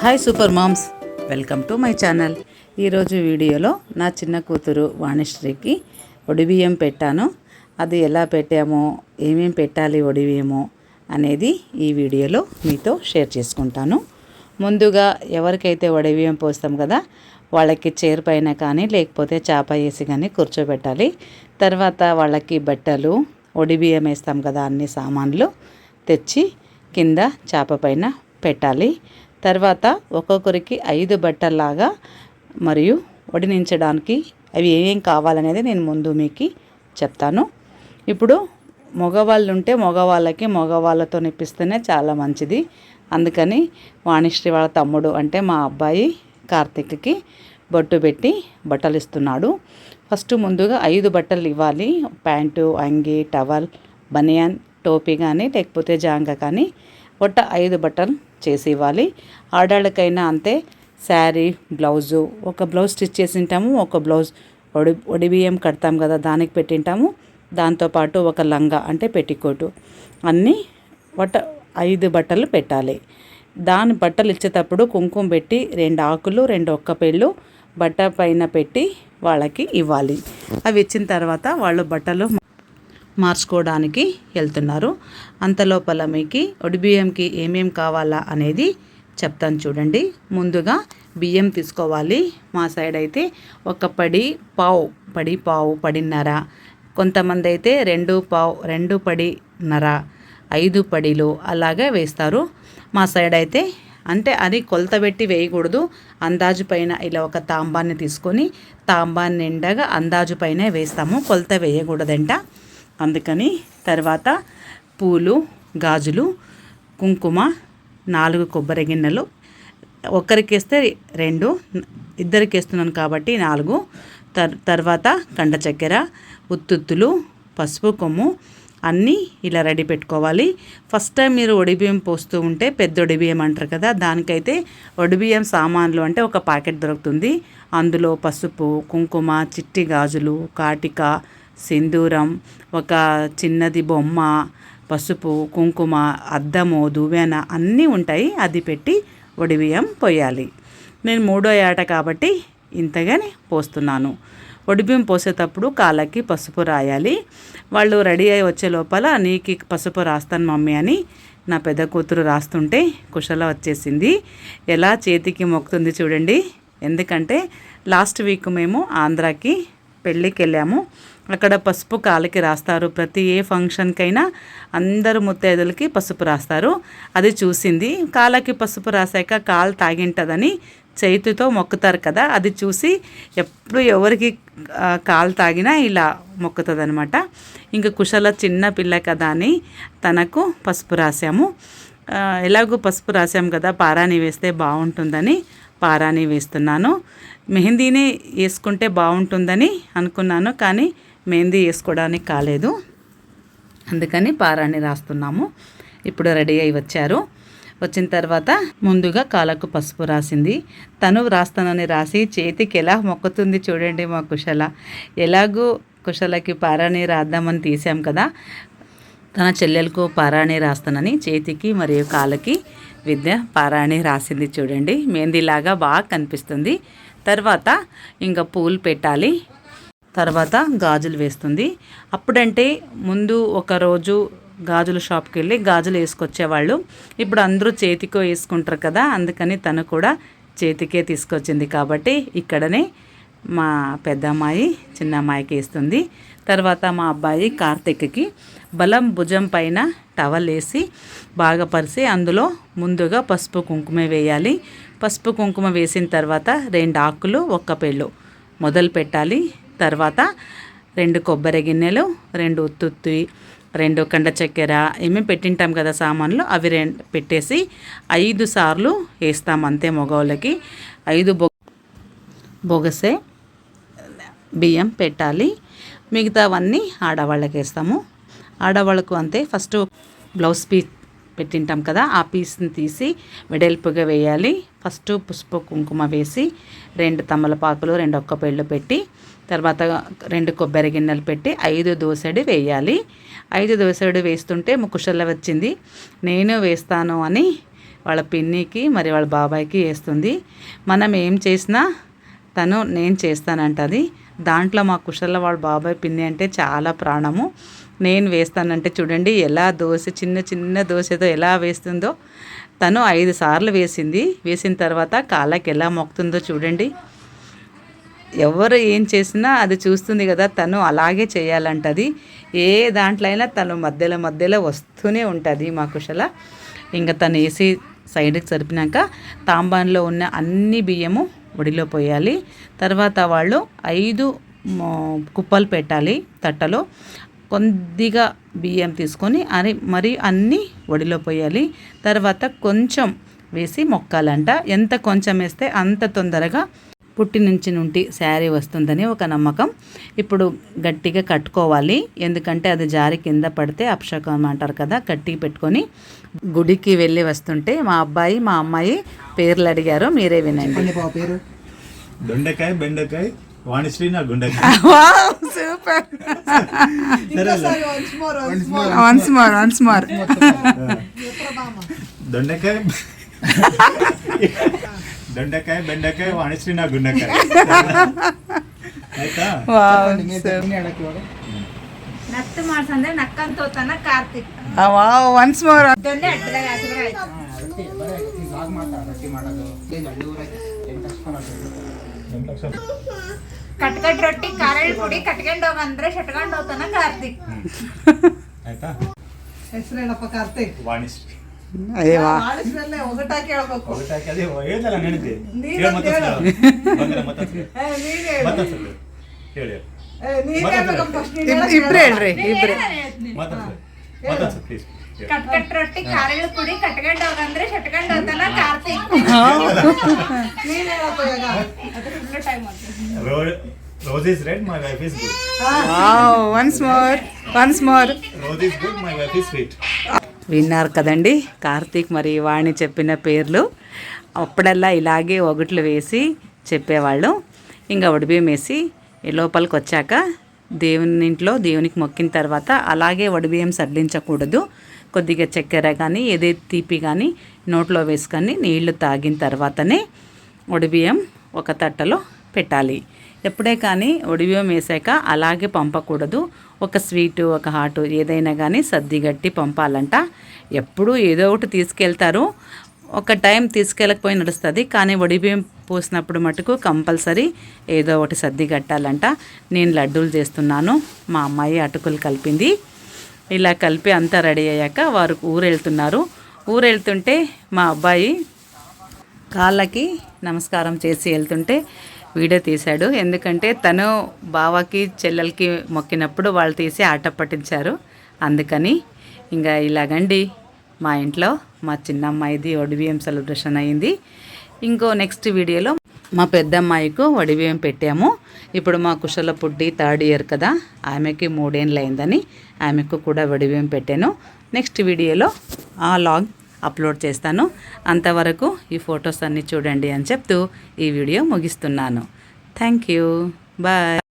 Hi super moms welcome to my channel. ఈరోజు వీడియోలో నా చిన్న కూతురు వాణిశ్రీకి ఒడిబియ్యం పెట్టాను. అది ఎలా పెట్టామో ఏమేం పెట్టాలి ఒడిబియ్యమో అనేది ఈ వీడియోలో మీతో షేర్ చేసుకుంటాను. ముందుగా ఎవరికైతే వడిబియ్యం పోస్తాం కదా వాళ్ళకి చైర్ పైన కానీ లేకపోతే చాప వేసి కానీ కూర్చోబెట్టాలి. తర్వాత వాళ్ళకి బట్టలు ఒడిబియ్యం వేస్తాం కదా అన్ని సామాన్లు తెచ్చి కింద చేప పైన పెట్టాలి. తర్వాత ఒక్కొక్కరికి ఐదు బట్టల్లాగా మరియు వడినించడానికి అవి ఏమేం కావాలనేది నేను ముందు మీకు చెప్తాను. ఇప్పుడు మగవాళ్ళు ఉంటే మగవాళ్ళకి మగవాళ్ళతో ఇప్పిస్తేనే చాలా మంచిది. అందుకని వాణిశ్రీ వాళ్ళ తమ్ముడు అంటే మా అబ్బాయి కార్తీక్కి బొట్టు పెట్టి బట్టలు ఇస్తున్నాడు ఫస్ట్ ముందుగా ఐదు బట్టలు ఇవ్వాలి ప్యాంటు అంగి టవల్ బనియాన్ టోపీ కానీ లేకపోతే జాంగ కానీ. ఒట్ట ఐదు బట్టలు చేసి ఇవ్వాలి ఆడాళ్ళకైనా అంతే. శారీ బ్లౌజు ఒక బ్లౌజ్ స్టిచ్ చేసి ఉంటాము ఒక బ్లౌజ్ ఒడి ఒడిబియ్యం కడతాం కదా దానికి పెట్టింటాము. దాంతోపాటు ఒక లంగా అంటే పెట్టికోటు. అన్నీ బట్ట ఐదు బట్టలు పెట్టాలి. దాని బట్టలు ఇచ్చేటప్పుడు కుంకుమ పెట్టి రెండు ఆకులు రెండు ఒక్క పెళ్ళు బట్ట పైన పెట్టి వాళ్ళకి ఇవ్వాలి. అవి ఇచ్చిన తర్వాత వాళ్ళు బట్టలు మార్చుకోవడానికి వెళ్తున్నారు. అంతలోపల మీకు ఒడిబియ్యంకి ఏమేం కావాలా అనేది చెప్తాను చూడండి. ముందుగా బియ్యం తీసుకోవాలి. మా సైడ్ అయితే ఒక పడి పావు పడి పావు పడిన్నర. కొంతమంది అయితే రెండు పావు రెండు పడిన్నర ఐదు పడిలు అలాగే వేస్తారు. మా సైడ్ అయితే అంటే అది కొలత పెట్టి వేయకూడదు. అందాజు పైన ఇలా ఒక తాంబాన్ని తీసుకొని తాంబాన్ని నిండగా అందాజు పైన వేస్తాము. కొలత వేయకూడదంట. అందుకని తర్వాత పూలు గాజులు కుంకుమ నాలుగు కొబ్బరి గిన్నెలు. ఒక్కరికేస్తే రెండు ఇద్దరికి వేస్తున్నాను కాబట్టి నాలుగు. తర్ తర్వాత కండ చక్కెర ఉత్తుత్తులు పసుపు కొమ్ము అన్నీ ఇలా రెడీ పెట్టుకోవాలి. ఫస్ట్ టైం మీరు ఒడిబియ్యం పోస్తూ ఉంటే పెద్ద ఒడిబియ్యం అంటారు కదా దానికైతే ఒడిబియ్యం సామాన్లు అంటే ఒక ప్యాకెట్ దొరుకుతుంది. అందులో పసుపు కుంకుమ చిట్టి గాజులు కాటిక సింధూరం ఒక చిన్నది బొమ్మ పసుపు కుంకుమ అద్దము దువ్వెన అన్నీ ఉంటాయి. అది పెట్టి ఒడిబియ్యం పోయాలి. నేను మూడో ఏట కాబట్టి ఇంతగానే పోస్తున్నాను. ఒడిబియ్యం పోసేటప్పుడు కాళ్ళకి పసుపు రాయాలి. వాళ్ళు రెడీ అయి వచ్చే లోపల నీకు పసుపు రాస్తాను మమ్మీ అని నా పెద్ద కూతురు రాస్తుంటే కుశల వచ్చేసింది. ఎలా చేతికి మొక్కుతుంది చూడండి. ఎందుకంటే లాస్ట్ వీక్ మేము ఆంధ్రాకి పెళ్ళికి వెళ్ళాము అక్కడ పసుపు కాలికి రాస్తారు. ప్రతి ఏ ఫంక్షన్కైనా అందరు ముత్తైదులకి పసుపు రాస్తారు. అది చూసింది. కాళ్ళకి పసుపు రాసాక కాలు తాగింటుందని చేతితో మొక్కుతారు కదా అది చూసి ఎప్పుడు ఎవరికి కాలు తాగినా ఇలా మొక్కుతుంది అనమాట ఇంకా కుశల చిన్న పిల్ల కదా అని తనకు పసుపు రాసాము ఎలాగో పసుపు రాసాం కదా పారాని వేస్తే బాగుంటుందని పారాని వేస్తున్నాను. మెహందీని వేసుకుంటే బాగుంటుందని అనుకున్నాను. కానీ మెహందీ వేసుకోవడానికి కాలేదు. అందుకని పారాన్ని రాస్తున్నాము. ఇప్పుడు రెడీ అయి వచ్చారు. వచ్చిన తర్వాత ముందుగా కాళ్ళకు పసుపు రాసింది. తను రాస్తానని రాసి చేతికి ఎలా మొక్కుతుంది చూడండి మా కుశల. ఎలాగూ కుశలకి పారాణి రాద్దామని తీసాం కదా. తన చెల్లెలకు పారాణి రాస్తానని చేతికి మరియు కాళ్ళకి విద్య పారాణి రాసింది చూడండి. మెహందీలాగా బాగా కనిపిస్తుంది. తర్వాత ఇంకా పూలు పెట్టాలి. తర్వాత గాజులు వేస్తుంది. అప్పుడంటే ముందు ఒక రోజు గాజుల షాప్కి వెళ్ళి గాజులు వేసుకొచ్చేవాళ్ళు. ఇప్పుడు అందరూ చేతికో వేసుకుంటారు కదా అందుకని తను కూడా చేతికే తీసుకొచ్చింది కాబట్టి ఇక్కడనే మా పెద్ద అమ్మాయి చిన్న అమ్మాయికి వేస్తుంది. తర్వాత మా అబ్బాయి కార్తిక్కి బలం భుజం పైన టవల్ వేసి బాగా పరిసి అందులో ముందుగా పసుపు కుంకుమ వేయాలి. పసుపు కుంకుమ వేసిన తర్వాత రెండు ఆకులు ఒక్క పెళ్ళు మొదలు పెట్టాలి. తర్వాత రెండు కొబ్బరి గిన్నెలు రెండు ఉత్తుత్తి రెండు కండ చక్కెర ఏమేమి పెట్టింటాం కదా సామాన్లు అవి రెండు పెట్టేసి ఐదు సార్లు వేస్తాం అంతే మగవాళ్ళకి. ఐదు బొ బొగసే బియ్యం పెట్టాలి. మిగతావన్నీ ఆడవాళ్ళకి వేస్తాము. ఆడవాళ్ళకు అంతే ఫస్ట్ బ్లౌజ్ పీస్ పెట్టింటాం కదా ఆ పీస్ని తీసి వెడల్పుగా వేయాలి. ఫస్ట్ పసుపు కుంకుమ వేసి రెండు తమలపాకులు రెండు ఒక్క పెళ్ళు పెట్టి తర్వాత రెండు కొబ్బరి గిన్నెలు పెట్టి ఐదు దోసెడు వేయాలి. ఐదు దోసెడు వేస్తుంటే కుషల వచ్చింది. నేను వేస్తాను అని వాళ్ళ పిన్నికి మరి వాళ్ళ బాబాయ్కి వేస్తుంది. మనం ఏం చేసినా తను నేను చేస్తానంటది. దాంట్లో మా కుషల వాళ్ళ బాబాయ్ పిన్ని అంటే చాలా ప్రాణము. నేను వేస్తానంటే చూడండి ఎలా దోశ చిన్న చిన్న దోశతో ఎలా వేస్తుందో. తను ఐదు సార్లు వేసింది. వేసిన తర్వాత కాళ్ళకి ఎలా మొక్కుతుందో చూడండి. ఎవరు ఏం చేసినా అది చూస్తుంది కదా తను అలాగే చేయాలంటది. ఏ దాంట్లో అయినా తను మధ్యలో మధ్యలో వస్తూనే ఉంటుంది మా కుశల. ఇంకా తను వేసి సైడ్కి సరిపినాక తాంబాన్లో ఉన్న అన్ని బియ్యము ఒడిలో పోయాలి. తర్వాత వాళ్ళు ఐదు కుప్పలు పెట్టాలి తట్టలో. కొద్దిగా బియ్యం తీసుకొని అని మరి అన్నీ ఒడిలో పోయాలి. తర్వాత కొంచెం వేసి మొక్కాలంట. ఎంత కొంచెం వేస్తే అంత తొందరగా పుట్టి నుంచి నుండి శారీ వస్తుందని ఒక నమ్మకం. ఇప్పుడు గట్టిగా కట్టుకోవాలి. ఎందుకంటే అది జారి కింద పడితే అపశకం అంటారు కదా గట్టిగా పెట్టుకొని గుడికి వెళ్ళి వస్తుంటే మా అబ్బాయి మా అమ్మాయి పేర్లు అడిగారు మీరే వినండి. పేరు? దొండకాయ బెండకాయ వాణిశ్రీ నా గుండెకాయ. Super. Once more once more దొండకాయ ದೊಂಡೆಕಾಯಿ ಬೆಂಡೆಕಾಯಿ ಅಣಸಿನ ಗುಂಡಕಾಯಿ. ಆಯ್ತಾ? ನತ್ತು ಮಾಡ್ಸಂದ್ರೆ ನಕ್ಕಂತ ಆಯ್ತು. ರೊಟ್ಟಿ ಪುಡಿ ಬಂದ್ರೆ ಹೋಗ್ತಾನ ಕಾರ್ತಿಕ್. ಆಯ್ತಾ? ಹೆಸರೇನಪ್ಪ ಕಾರ್ತಿಕ್. ವಾಣಿಶ್ರೀ ಅಯ್ಯವಾ ಇಬ್ರು ಹೇಳ್ರಿ ಇಬ್ರು ಕಟ್ ಕಟ್ ರೊಟ್ಟಿ ಕಾರೆಗಳು ಕುಡಿ ಕಟ್ಕೊಂಡ್ ಹೋಗಂದ್ರೆ ಶಟ್ಕೊಂಡ್ ಹೋದಲ್ಲ ಕಾರ್ತಿಕ್ ನೀನ್ ಹೇಳಪ್ಪ time Rose is red, my wife is good. Wow, once more, once more. Rose is good, my wife is sweet. విన్నారు కదండి. కార్తీక్ మరి వాణి చెప్పిన పేర్లు. అప్పుడల్లా ఇలాగే ఒకట్లు వేసి చెప్పేవాళ్ళు. ఇంకా వడిబియ్యం వేసి లోపలికి వచ్చాక దేవుని ఇంట్లో దేవునికి మొక్కిన తర్వాత అలాగే వడిబియ్యం సడ్లించకూడదు కొద్దిగా చక్కెర కానీ ఏదే తీపి కానీ నోట్లో వేసుకొని నీళ్ళు తాగిన తర్వాతనే వడిబియ్యం ఒక తట్టలో పెట్టాలి. ఎప్పుడే కానీ ఒడిబియ్యం వేసాక అలాగే పంపకూడదు. ఒక స్వీటు ఒక హాటు ఏదైనా కానీ సర్దిగట్టి పంపాలంట. ఎప్పుడూ ఏదో ఒకటి తీసుకెళ్తారు. ఒక టైం తీసుకెళ్ళకపోయి నడుస్తుంది. కానీ ఒడిబియ్యం పోసినప్పుడు మటుకు కంపల్సరీ ఏదో ఒకటి సర్ది కట్టాలంట నేను లడ్డూలు చేస్తున్నాను. మా అమ్మాయి అటుకులు కలిపింది. ఇలా కలిపి అంతా రెడీ అయ్యాక వారు ఊరెళ్తున్నారు. ఊరెళ్తుంటే మా అబ్బాయి కాళ్ళకి నమస్కారం చేసి వెళ్తుంటే వీడియో తీశాడు. ఎందుకంటే తను బావకి చెల్లెలకి మొక్కినప్పుడు వాళ్ళు తీసి ఆట పట్టించారు. అందుకని ఇంకా ఇలాగండి. మా ఇంట్లో మా చిన్నమ్మాయిది అమ్మాయిది సెలబ్రేషన్ అయింది. ఇంకో నెక్స్ట్ వీడియోలో మా పెద్దమ్మాయికు వడిబియ్యం పెట్టాము. ఇప్పుడు మా కుశల పుట్టి థర్డ్ ఇయర్ కదా. ఆమెకి మూడేళ్ళు అయిందని ఆమెకు కూడా వడిబియ్యం పెట్టాను. నెక్స్ట్ వీడియోలో ఆ లాగ్ అప్లోడ్ చేస్తాను. అంతవరకు ఈ ఫొటోస్ అన్నీ చూడండి అని చెప్తూ ఈ వీడియో ముగిస్తున్నాను. Thank you. బాయ్.